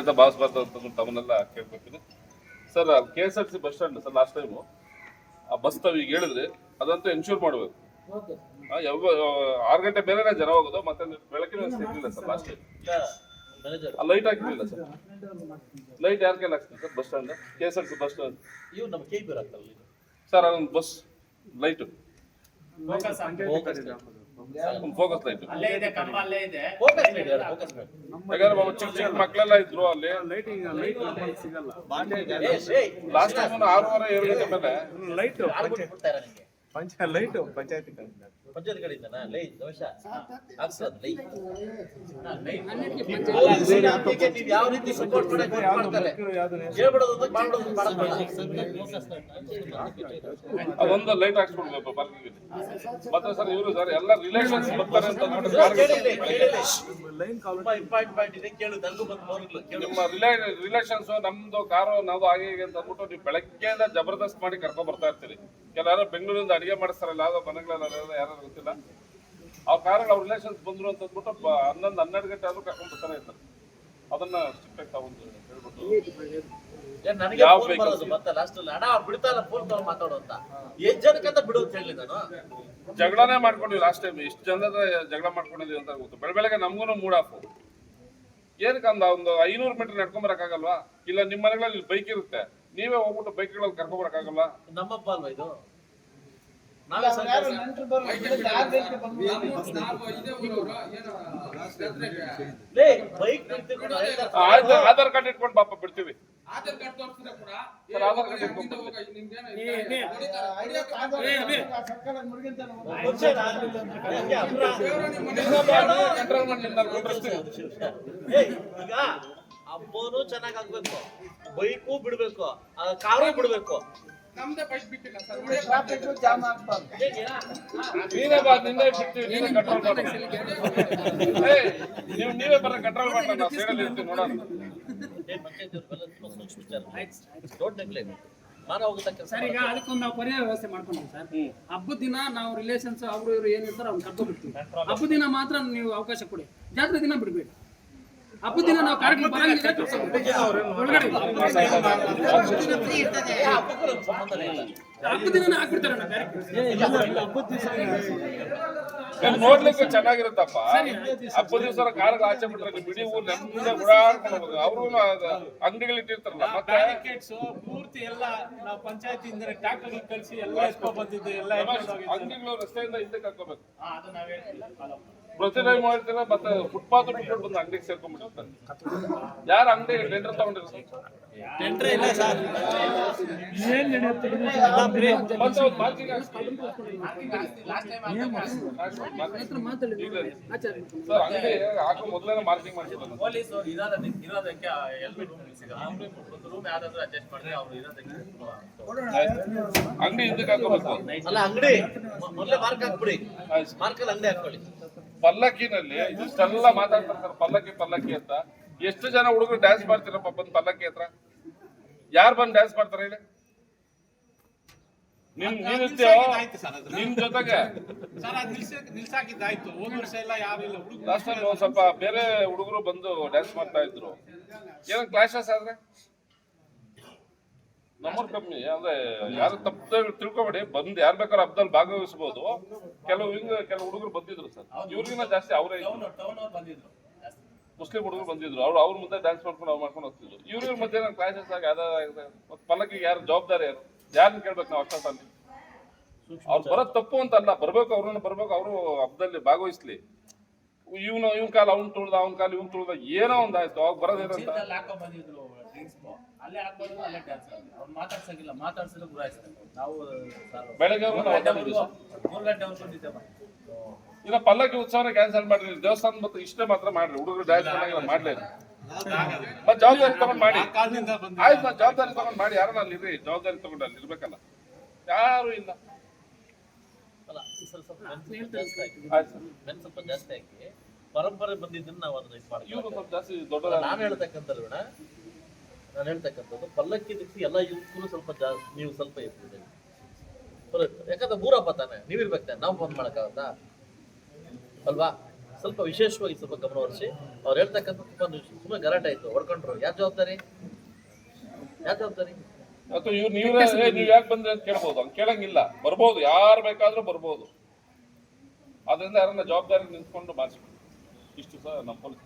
ಅಂತ ಭಾವಿಸಬಾರ್ದು ಅಂತ ತಮ್ಮನ್ನೆಲ್ಲ ಕೇಳ್ಬೇಕಿದೆ sir K S R C bus stand sir last time ಆ ಬಸ್ ತಾವು ಈಗ ಹೇಳಿದ್ರೆ ಅದಂತೂ ಎನ್ಶೂರ್ ಮಾಡಬೇಕು. ಯಾವ ಆರು ಗಂಟೆ ಮೇಲೆನೇ ಜನ ಹೋಗೋದು ಮತ್ತೆ ಬೆಳಕಿನ ವ್ಯವಸ್ಥೆ ಇರಲಿಲ್ಲ ಸರ್ ಲಾಸ್ಟ್ ಟೈಮ್ ಮ್ಯಾನೇಜರ್ ಆ ಲೈಟ್ ಹಾಕಿರಲಿಲ್ಲ ಸರ್. ಲೈಟ್ ಯಾರ ಕೈಲಿ ಹಾಕ್ತೀನಿ sir bus stand K S R C bus stand ಇವ್ ನಮ್ಮ ಕೆ ಸರ್ ಅದೊಂದು bus light focus focus light ಅಲ್ಲೇ ಇದೆ ಕಂಬ ಇದೆ. ಫೋಕಸ್ ಮಾಡಿ ಫೋಕಸ್ ಮಾಡಿ ಯಾಕಂದ್ರೆ ಬಾಬು ಚಿಕ್ಕ ಚಿಕ್ಕ ಮಕ್ಕಳೆಲ್ಲ ಇದ್ರು ಅಲ್ಲಿ. ಲೈಟಿಂಗ್ ಲೈಟ್ ಸಿಗಲ್ಲ. ಲಾಸ್ಟ್ ಟೈಮ್ ಆರೂವರೆ ಏಳು ಗಂಟೆ ಮೇಲೆ ಲೈಟ್ ಪಂಚಾಯತ್ ಲೈಟ್ ಪಂಚಾಯತಿ ಪಂಚಾಯತ್ ಕಡೆಯಿಂದನಾ ಲೈ. ದೋಷ ಹಾಕ್ಸೋದ್ ಲೈ ಹನ್ನೆರಡಕ್ಕೆ ಅಲ್ಲ, ಶ್ರೀರಾಮ್ಗೆ ಯಾವ ರೀತಿ ಸಪೋರ್ಟ್ ಮಾಡಕ್ ಮಾಡ್ತಾರೆ ಹೇಳ್ಬಿಡೋದು ಅಂತ ಮಾಡ್ಬಿಡೋದು ಅಂತ ಮಾಡಕ್ ಅದೊಂದು ಲೈಟ್ ಹಾಕ್ಸ್ಬಿಡ್ಬೇಕು ಪಾರ್ಕಿಂಗ್ ಮತ್ತೆ ಸರ್ ಇವರು ಸರ್ ಎಲ್ಲ ರಿಲೇಷನ್ಸ್ ಬರ್ತಾರೆ ಅಂತ ನೋಡಿ ಕೇಳಿಲ್ಲ ಕೇಳಿಲ್ಲ ಲೈನ್ ಕಾಲ್ ತುಂಬಾ ಇಂಪಾರ್ಟೆಂಟ್ ಪಾಯಿಂಟ್ ಇದೆ ಕೇಳು ನನಗೂ ಬಂದು ಫೋನ್ ಕೇಳು. ನಿಮ್ಮ ರಿಲೇಷನ್ಸ್ ನಮ್ದು ಕಾರು ನಾವು ಹಾಗೆ ಹೀಗೆ ಅಂತ ಅಂದ್ಬಿಟ್ಟು ನೀವು ಬೆಳಗ್ಗೆಯಿಂದ ಜಬರ್ದಸ್ತ್ ಮಾಡಿ ಕರ್ಕೊಂಡ್ ಬರ್ತಾ ಇರ್ತೀರಿ. ಕೆಲವರು ಬೆಂಗಳೂರಿಂದ ಅಡಿಗೆ ಮಾಡಿಸ್ತಾರಲ್ಲ ಯಾವ್ದೋ ಮನೆಗಳೆಲ್ಲ ಯಾರು ಗೊತ್ತಿಲ್ಲ ಆ ಕಾರಣ ಅವ್ರ ರಿಲೇಷನ್ಸ್ ಬಂದ್ರು ಅಂತ ಅಂದ್ಬಿಟ್ಟು ಹನ್ನೊಂದು ಹನ್ನೆರಡು ಗಂಟೆ ಆದ್ರೂ ಕರ್ಕೊಂಡು ಬರ್ತಾನೆ ಇರ್ತಾರೆ ಅದನ್ನ ಸ್ಟ್ರಿಕ್ಟ್ ಆಗಿ ತಗೊಂಡು ಹೇಳ್ಬಿಟ್ಟು ಯಾವ ಜಗಳನೇ ಮಾಡ್ಕೊಂಡ್ವಿ ಲಾಸ್ಟ್ ಟೈಮ್ ಇಷ್ಟು ಜನದ ಜಗಳ ಮಾಡ್ಕೊಂಡಿದ್ವಿ ಅಂತ ಗೊತ್ತು. ಬೆಳ ಬೆಳಗ್ಗೆ ನಮಗೂ ಮೂಡ್ ಆಫ್. ಏನಕ್ಕೆ ಅಂದ ಒಂದು ಐನೂರು ಮೀಟರ್ ನಡ್ಕೊಂಡ್ ಬರಕ್ಕಾಗಲ್ವಾ? ಇಲ್ಲ ನಿಮ್ಮ ಮನೆಗಳಲ್ಲಿ ಬೈಕ್ ಇರುತ್ತೆ. ನೀವೇ ಹೋಗ್ಬಿಟ್ಟು ಬೈಕ್ಗಳಲ್ಲಿ ಕರ್ಕೊಂಡ್ ಬರಕ್ಕಾಗಲ್ವಾ? ನಮ್ಮಪ್ಪ ಅಲ್ವಾ ಇದು ನಾವೇ ಸರ್ಕಾರ ಲೇ ಬೈಕ್ ಬಿಡ್ತಿರ್ಬಿಡು, ಹೇಳ್ತಾರೆ. ಆಯ್ತು ಆಧಾರ್ ಕಾರ್ಡ್ ಇಟ್ಕೊಂಡು ಪಾಪ ಬಿಡ್ತೀವಿ. ಹಬ್ಬನು ಚೆನ್ನಾಗ್ ಆಗ್ಬೇಕು. ಬೈಕು ಬಿಡ್ಬೇಕು. ಆ ಕಾರು ಬಿಡ್ಬೇಕು. ನಮ್ದೇ ಬೈಕ್ ಬಿಟ್ಟಿಲ್ಲ ಸರ್. ಬಾ ಬಿಡ್ತೀವಿ ಕಂಟ್ರೋಲ್ ನೀವು ನೀವೇ ಬರ ಕಂಟ್ರೋಲ್ ನಾವು ಸೈಡಲ್ಲಿ ಇರ್ತೀವಿ ನೋಡೋಣ. ಸರ್ ಈಗ ಅದಕ್ಕೊಂದು ನಾವು ವ್ಯವಸ್ಥೆ ಮಾಡ್ಕೊಂಡ್ವಿ ಸರ್. ಹಬ್ಬದ ದಿನ ನಾವು ರಿಲೇಷನ್ಸ್ ಅವರು ಇವರು ಏನಿರ್ತಾರೋ ಅವ್ನು ಕರ್ಕೊಂಡ್ಬಿಡ್ತೀವಿ ಹಬ್ಬದ ದಿನ ಮಾತ್ರ ನೀವು ಅವಕಾಶ ಕೊಡಿ. ಜಾತ್ರೆ ದಿನ ಬಿಡ್ಬೇಡಿ. ಹಬ್ಬದ ದಿನ ನಾವು ಕಾರ್ಯಕ್ರಮ ಹಬ್ಬದಿನ ಹಾಕ್ಬಿಡ್ತಾರೆ ನಾವು ಕಾರ್ಯಕ್ರಮ. ನೀವು ನೋಡ್ಲಿಕ್ಕೆ ಚೆನ್ನಾಗಿರುತ್ತಪ್ಪ. ಹಬ್ಬದ ದಿವಸ ಕಾರಲ್ಲಿ ಆಚೆ ಬಿಟ್ರೆ ಬಿಡಿ ಊರ್ ನೆಮ್ಮದಿ ಓಡಾಡ್ಕೊಂಡು ಅವರು ಅಂಗಡಿಗಳು ಇಟ್ಟಿರ್ತಾರಲ್ಲ ಮತ್ತೆ ಪೂರ್ತಿ ಎಲ್ಲ ನಾವು ಪಂಚಾಯತಿಯಿಂದ ಟ್ರಾಕ್ಟರ್ ಕಳಿಸಿ ಎಲ್ಲ ಬಂದಿದ್ದು ಎಲ್ಲ. ಅಂಗಡಿಗಳು ರಸ್ತೆಯಿಂದ ಹಿಂದೆ ಹಾಕೋಬೇಕು ಅದು ನಾವು ಹೇಳ್ತೀವಿ follow ಮಾಡಿ. ಪ್ರತಿ ಟೈಮ್ ಮಾಡ್ತೀರ ಮತ್ತೆ ಫುಟ್ಪಾತ್ ಬಿಟ್ಬಿಟ್ಟು ಬಂದು ಅಂಗಡಿಗೆ ಸೇರ್ಕೊಂಡ್ಬಿಟ್ಟಿರ್ತಾರೆ ಯಾರು ಅಂಗಡಿ ಟೆಂಡರ್ ತಗೊಂಡಿರ್ತಾರೆ ಟೆಂಡ್ರೆ ಇಲ್ಲ ಸರ್. ಮತ್ತೆ ಒಂದು ಮಾರ್ಕಿಂಗ್ ಹಾಕ್ಸ್ಕೊಳ್ಳಿ. ಹತ್ರ ಮಾತಾಡಿ ಆಚಾರ್ಯ ಸರ್ ಅಂಗಡಿ ಹಾಕೋ ಮೊದಲೇ ಮಾರ್ಕಿಂಗ್ ಮಾಡ್ತಿದ್ದಾರೆ ಪೊಲೀಸ್ ಅವ್ರು ಇರೋದಕ್ಕೆ ಹೆಲ್ಮೆಟ್ ರೂಮ್ ಸಿಗಲ್ಲ. ಒಂದು ರೂಮ್ ಯಾವ್ದಾದ್ರು ಅಡ್ಜಸ್ಟ್ ಮಾಡಿದ್ರೆ ಅವ್ರು ಇರೋದಕ್ಕೆ ಅಂಗಡಿ ಹಾಕೋಬೇಕು. ಅಲ್ಲ ಅಂಗಡಿ. ಮೊದಲೇ ಮಾರ್ಕ್ ಹಾಕ್ಬಿಡಿ. ಮಾರ್ಕಲ್ಲಿ ಅಂಗಡಿ ಹಾಕೊಳ್ಳಿ. ಪಲ್ಲಕ್ಕಿನಲ್ಲಿ ಇಷ್ಟೆಲ್ಲ ಮಾತಾಡ್ತಿರ್ತಾರೆ ಪಲ್ಲಕ್ಕಿ ಪಲ್ಲಕ್ಕಿ ಅಂತ. ಎಷ್ಟು ಜನ ಹುಡುಗರು ಡ್ಯಾನ್ಸ್ ಮಾಡ್ತಿರಪ್ಪ ಬಂದು ಪಲ್ಲಕ್ಕಿ ಹತ್ರ? ಯಾರು ಬಂದು ಡ್ಯಾನ್ಸ್ ಮಾಡ್ತಾರೆ ಹೇಳಿ? ನಿಮ್ ಸರ್ ನಿಮ್ ಜೊತೆಗೆ? ಲಾಸ್ಟ್ ಟೈಮ್ ಸ್ವಲ್ಪ ಬೇರೆ ಹುಡುಗರು ಬಂದು ಡ್ಯಾನ್ಸ್ ಮಾಡ್ತಾ ಇದ್ರು. ಏನೋ ಕ್ಲಾಶಸ್ ಆದ್ರೆ? ನಮ್ಮೂರ್ ಕಮ್ಮಿ ಅಂದ್ರೆ ಯಾರು ತಪ್ಪು ತಿಳ್ಕೊಬೇಡಿ ಬಂದು ಯಾರು ಬೇಕಾದ್ರೂ ಹಬ್ಬದಲ್ಲಿ ಭಾಗವಹಿಸಬಹುದು ಕೆಲವು ಹಿಂಗ ಕೆಲವು ಹುಡುಗರು ಬಂದಿದ್ರು ಸರ್. ಇವ್ರಿಗಿನ್ನ ಜಾಸ್ತಿ ಅವರೇ. ಮುಸ್ಲಿಂ ಹುಡುಗರು ಬಂದಿದ್ರು. ಅವ್ರು ಅವ್ರ ಮುಂದೆ ಡ್ಯಾನ್ಸ್ ಮಾಡ್ಕೊಂಡು ಅವ್ರು ಮಾಡ್ಕೊಂಡು ಹೋಗ್ತಿದ್ರು. ಇವ್ರ ಮಧ್ಯೆ ನಾನು ಕ್ಲಾಸಸ್ ಆಗಿ ಮತ್ತೆ ಪಲ್ಲಕ್ಕಿಗೆ ಯಾರು ಜವಾಬ್ದಾರಿ ಯಾರು ಯಾರನ್ನ ಕೇಳ್ಬೇಕು ನಾವು ಅಷ್ಟೊತ್ತಲ್ಲಿ ಅವ್ರು ಬರೋದು ತಪ್ಪು ಅಂತ ಅಲ್ಲ. ಬರ್ಬೇಕು ಅವ್ರನ್ನ ಬರ್ಬೇಕು ಅವರು ಹಬ್ಬದಲ್ಲಿ ಭಾಗವಹಿಸ್ಲಿ. ಇವನು ಇವನ್ ಕಾಲ ಅವ್ನ್ ತುಳ್ದ ಅವ್ನ ಕಾಲ ಇವನ್ ತುಳ್ದ ಏನೋ ಒಂದ್ ಆಯ್ತು. ಅವಾಗ ಬರೋದೇನಂತ ಬೆಳಗ್ಗೆ ಪಲ್ಲಕ್ಕಿ ಉತ್ಸವನ ಕ್ಯಾನ್ಸಲ್ ಮಾಡಿದ್ರಿ. ದೇವಸ್ಥಾನ ಮತ್ತು ಇಷ್ಟೇ ಮಾತ್ರ ಮಾಡ್ರಿ. ಹುಡುಗರು ಡ್ಯಾನ್ಸ್ ಮಾಡಂಗಿಲ್ಲ ಮಾಡ್ಲಿ ಮತ್ತೆ ಜವಾಬ್ದಾರಿ ತಗೊಂಡ್ ಮಾಡಿ. ಆಯ್ತು ಜವಾಬ್ದಾರಿ ತಗೊಂಡ್ ಮಾಡಿ. ಯಾರು ಅಲ್ಲಿ ಇರ್ರಿ ಜವಾಬ್ದಾರಿ ತಗೊಂಡು ಅಲ್ಲಿ ಇರ್ಬೇಕಲ್ಲ. ಯಾರು ಇಲ್ಲ. ಸ್ವಲ್ಪ ಜಾಸ್ತಿ ಹಾಕಿ ಆಯ್ತು. ಸ್ವಲ್ಪ ಜಾಸ್ತಿ ಪರಂಪರೆ ಬಂದಿದ್ದನ್ನ ನಾವು ಅದನ್ನ ಇದು ಮಾಡ್ತೀವಿ. ನಾನು ಹೇಳ್ತಕ್ಕಂಥದ್ದು ಅಣ್ಣ ನಾನು ಹೇಳ್ತಕ್ಕಂಥದ್ದು ಪಲ್ಲಕ್ಕಿ ದಿಕ್ಕಿ ಎಲ್ಲ ಯೂತ್ಗೂ ಸ್ವಲ್ಪ ಜಾಸ್ತಿ ನೀವು ಸ್ವಲ್ಪ ಇರ್ತಿದೆ ಯಾಕಂದ್ರೆ ಮೂರಪ್ಪ ತಾನೆ ನೀವಿರ್ಬೇಕು ತಾನೆ ನಾವು ಬಂದ್ ಮಾಡಕ್ಕಾಗತ್ತಾ? ಅಲ್ವಾ? ಸ್ವಲ್ಪ ವಿಶೇಷವಾಗಿ ಸ್ವಲ್ಪ ಗಮನ ಹರಿಸಿ ಅವ್ರು ಹೇಳ್ತಕ್ಕಂಥ ತುಂಬಾ ತುಂಬಾ ಗಲಾಟೆ ಆಯ್ತು ಹೊಡ್ಕೊಂಡ್ರು. ಯಾರು ಜವಾಬ್ದಾರಿ? ಯಾರು ಜವಾಬ್ದಾರಿ? ಅಥವಾ ಇವ್ರು ನೀವೇ ಯಾಕೆ ಬಂದ್ರೆ ಅಂತ ಕೇಳ್ಬೋದು ಕೇಳಂಗಿಲ್ಲ. ಬರ್ಬೋದು ಯಾರು ಬೇಕಾದ್ರೂ ಬರ್ಬೋದು. ಅದರಿಂದ ಯಾರನ್ನ ಜವಾಬ್ದಾರಿ ನಿಂತ್ಕೊಂಡು ಮಾಡಿಸ್ಬೇಕು ಇಷ್ಟು ಸಹ ನಮ್ಮ ಪೊಲೀಸ್